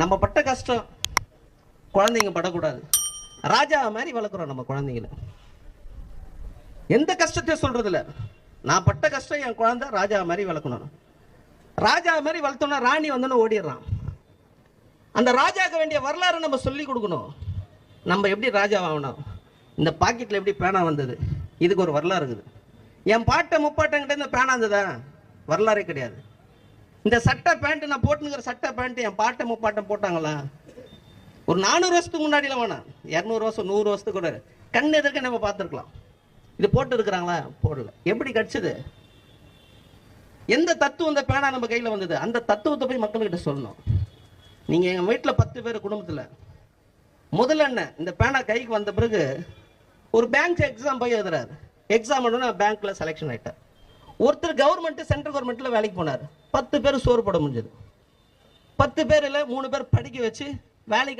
நம்ம பட்ட கஷ்டம் குழந்தைங்க படக்கூடாது. ராஜா மாதிரி வளர்க்குறோம் நம்ம குழந்தைங்கள. எந்த கஷ்டத்தையும் சொல்றது இல்லை நான் பட்ட கஷ்டம் என் குழந்தை ராஜா மாதிரி வளர்க்கணும். ராஜா மாதிரி வளர்த்தோம்னா ராணி வந்தோன்னு ஓடிடுறான். அந்த ராஜாவுக்கு வேண்டிய வரலாறு நம்ம சொல்லி கொடுக்கணும். நம்ம எப்படி ராஜா ஆகணும்? இந்த பாக்கெட்டில் எப்படி பேனா வந்தது? இதுக்கு ஒரு வரலாறு இருக்குது. என் பாட்டை முப்பாட்டங்கிட்ட இந்த பேனா இருந்ததா வரலாறே கிடையாது. இந்த சட்டை பேண்ட் நான் போட்டுங்கிற சட்டை பேண்ட் என் பாட்டை முப்பாட்டம் போட்டாங்களா? ஒரு நானூறு வருஷத்துக்கு முன்னாடிலாம் வேணாம். இரநூறு வருஷம் நூறு வருஷத்துக்கு கூட. கண் எதிர்க்க நம்ம பார்த்துருக்கலாம். இது போட்டு இருக்கிறாங்களா போடல. எப்படி கிடைச்சது? எந்த தத்துவம் இந்த பேனா நம்ம கையில் வந்தது? அந்த தத்துவத்தை போய் மக்கள்கிட்ட சொல்லணும். நீங்கள் எங்கள் வீட்டில் பத்து பேர் குடும்பத்தில் முதல்ல என்ன? இந்த பேனா கைக்கு வந்த பிறகு ஒரு பேங்க் எக்ஸாம் போய் எழுதுறாரு. எக்ஸாம் பேங்க்கில் செலெக்ஷன் ஆகிட்டேன் ஒருத்தர் கவர்மெண்ட் சென்ட்ரல் கவர்மெண்ட்டில் வேலைக்கு போனார். பத்து பேர் சோறு போட முடிஞ்சது. பத்து பேர்ல மூணு பேர் படிக்க வச்சு வேலைக்கு